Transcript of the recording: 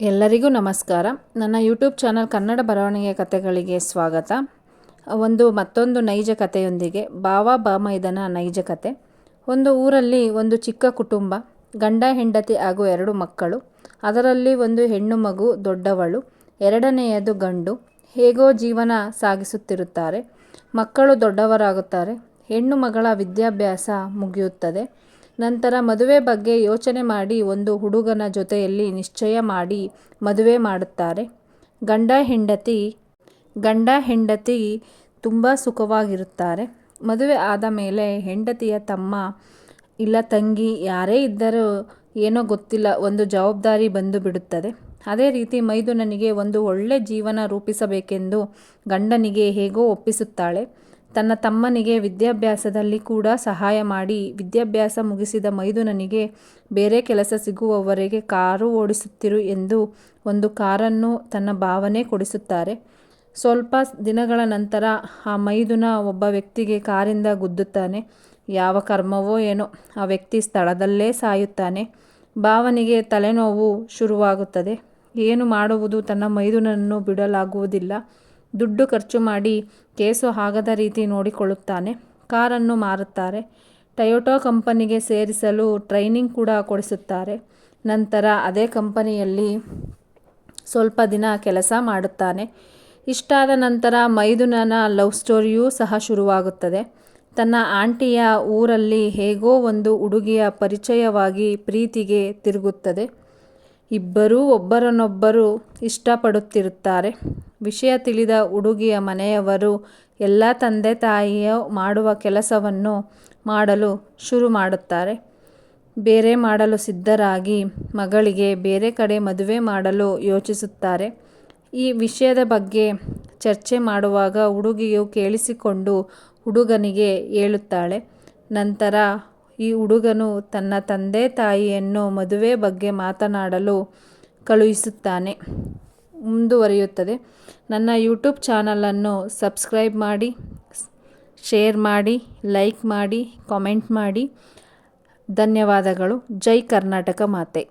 ಎಲ್ಲರಿಗೂ ನಮಸ್ಕಾರ. ನನ್ನ ಯೂಟ್ಯೂಬ್ ಚಾನಲ್ ಕನ್ನಡ ಬರವಣಿಗೆ ಕಥೆಗಳಿಗೆ ಸ್ವಾಗತ. ಒಂದು ಮತ್ತೊಂದು ನೈಜ ಕಥೆಯೊಂದಿಗೆ, ಬಾವ ಬಾಮೈದನ ನೈಜ ಕತೆ. ಒಂದು ಊರಲ್ಲಿ ಒಂದು ಚಿಕ್ಕ ಕುಟುಂಬ, ಗಂಡ, ಹೆಂಡತಿ ಹಾಗೂ ಎರಡು ಮಕ್ಕಳು. ಅದರಲ್ಲಿ ಒಂದು ಹೆಣ್ಣು ಮಗು ದೊಡ್ಡವಳು, ಎರಡನೆಯದು ಗಂಡು. ಹೇಗೋ ಜೀವನ ಸಾಗಿಸುತ್ತಿರುತ್ತಾರೆ. ಮಕ್ಕಳು ದೊಡ್ಡವರಾಗುತ್ತಾರೆ. ಹೆಣ್ಣು ಮಗಳ ವಿದ್ಯಾಭ್ಯಾಸ ಮುಗಿಯುತ್ತದೆ. ನಂತರ ಮದುವೆ ಬಗ್ಗೆ ಯೋಚನೆ ಮಾಡಿ ಒಂದು ಹುಡುಗನ ಜೊತೆಯಲ್ಲಿ ನಿಶ್ಚಯ ಮಾಡಿ ಮದುವೆ ಮಾಡುತ್ತಾರೆ. ಗಂಡ ಹೆಂಡತಿ ಗಂಡ ಹೆಂಡತಿ ತುಂಬ ಸುಖವಾಗಿರುತ್ತಾರೆ. ಮದುವೆ ಆದ ಮೇಲೆ ಹೆಂಡತಿಯ ತಮ್ಮ ಇಲ್ಲ ತಂಗಿ ಯಾರೇ ಇದ್ದರೂ ಏನೋ ಗೊತ್ತಿಲ್ಲ, ಒಂದು ಜವಾಬ್ದಾರಿ ಬಂದು ಬಿಡುತ್ತದೆ. ಅದೇ ರೀತಿ ಮೈದುನನಿಗೆ ಒಂದು ಒಳ್ಳೆ ಜೀವನ ರೂಪಿಸಬೇಕೆಂದು ಗಂಡನಿಗೆ ಹೇಗೋ ಒಪ್ಪಿಸುತ್ತಾಳೆ. ತನ್ನ ತಮ್ಮನಿಗೆ ವಿದ್ಯಾಭ್ಯಾಸದಲ್ಲಿ ಕೂಡ ಸಹಾಯ ಮಾಡಿ ವಿದ್ಯಾಭ್ಯಾಸ ಮುಗಿಸಿದ ಮೈದುನನಿಗೆ ಬೇರೆ ಕೆಲಸ ಸಿಗುವವರೆಗೆ ಕಾರು ಓಡಿಸುತ್ತಿರು ಎಂದು ಒಂದು ಕಾರನ್ನು ತನ್ನ ಭಾವನೆ ಕೊಡಿಸುತ್ತಾರೆ. ಸ್ವಲ್ಪ ದಿನಗಳ ನಂತರ ಆ ಮೈದುನ ಒಬ್ಬ ವ್ಯಕ್ತಿಗೆ ಕಾರಿಂದ ಗುದ್ದುತ್ತಾನೆ. ಯಾವ ಕರ್ಮವೋ ಏನೋ, ಆ ವ್ಯಕ್ತಿ ಸ್ಥಳದಲ್ಲೇ ಸಾಯುತ್ತಾನೆ. ಭಾವನಿಗೆ ತಲೆನೋವು ಶುರುವಾಗುತ್ತದೆ. ಏನು ಮಾಡುವುದು ತನ್ನ ಮೈದುನನ್ನು ಬಿಡಲಾಗುವುದಿಲ್ಲ. ದುಡ್ಡು ಖರ್ಚು ಮಾಡಿ ಕೇಸು ಆಗದ ರೀತಿ ನೋಡಿಕೊಳ್ಳುತ್ತಾನೆ. ಕಾರನ್ನು ಮಾರುತ್ತಾರೆ. ಟೊಯೋಟೋ ಕಂಪನಿಗೆ ಸೇರಿಸಲು ಟ್ರೈನಿಂಗ್ ಕೂಡ ಕೊಡಿಸುತ್ತಾರೆ. ನಂತರ ಅದೇ ಕಂಪನಿಯಲ್ಲಿ ಸ್ವಲ್ಪ ದಿನ ಕೆಲಸ ಮಾಡುತ್ತಾನೆ. ಇಷ್ಟಾದ ನಂತರ ಮೈದುನನ ಲವ್ ಸ್ಟೋರಿಯೂ ಸಹ ಶುರುವಾಗುತ್ತದೆ. ತನ್ನ ಆಂಟಿಯ ಊರಲ್ಲಿ ಹೇಗೋ ಒಂದು ಹುಡುಗಿಯ ಪರಿಚಯವಾಗಿ ಪ್ರೀತಿಗೆ ತಿರುಗುತ್ತದೆ. ಇಬ್ಬರೂ ಒಬ್ಬರನ್ನೊಬ್ಬರು ಇಷ್ಟಪಡುತ್ತಿರುತ್ತಾರೆ. ವಿಷಯ ತಿಳಿದ ಹುಡುಗಿಯ ಮನೆಯವರು ಎಲ್ಲ ತಂದೆ ತಾಯಿಯ ಮಾಡುವ ಕೆಲಸವನ್ನು ಮಾಡಲು ಶುರು ಮಾಡುತ್ತಾರೆ. ಬೇರೆ ಮಾಡಲು ಸಿದ್ಧರಾಗಿ ಮಗಳಿಗೆ ಬೇರೆ ಕಡೆ ಮದುವೆ ಮಾಡಲು ಯೋಚಿಸುತ್ತಾರೆ. ಈ ವಿಷಯದ ಬಗ್ಗೆ ಚರ್ಚೆ ಮಾಡುವಾಗ ಹುಡುಗಿಯು ಕೇಳಿಸಿಕೊಂಡು ಹುಡುಗನಿಗೆ ಹೇಳುತ್ತಾಳೆ, ನಂತರ ಈ ಹುಡುಗನು ತನ್ನ ತಂದೆ ತಾಯಿಯನ್ನು ಮದುವೆ ಬಗ್ಗೆ ಮಾತನಾಡಲು ಕಳುಹಿಸುತ್ತಾನೆ. ಮುಂದುವರಿಯುತ್ತದೆ. ನನ್ನ ಯೂಟ್ಯೂಬ್ ಚಾನಲನ್ನು ಸಬ್ಸ್ಕ್ರೈಬ್ ಮಾಡಿ, ಶೇರ್ ಮಾಡಿ, ಲೈಕ್ ಮಾಡಿ, ಕಾಮೆಂಟ್ ಮಾಡಿ. ಧನ್ಯವಾದಗಳು. ಜೈ ಕರ್ನಾಟಕ ಮಾತೆ.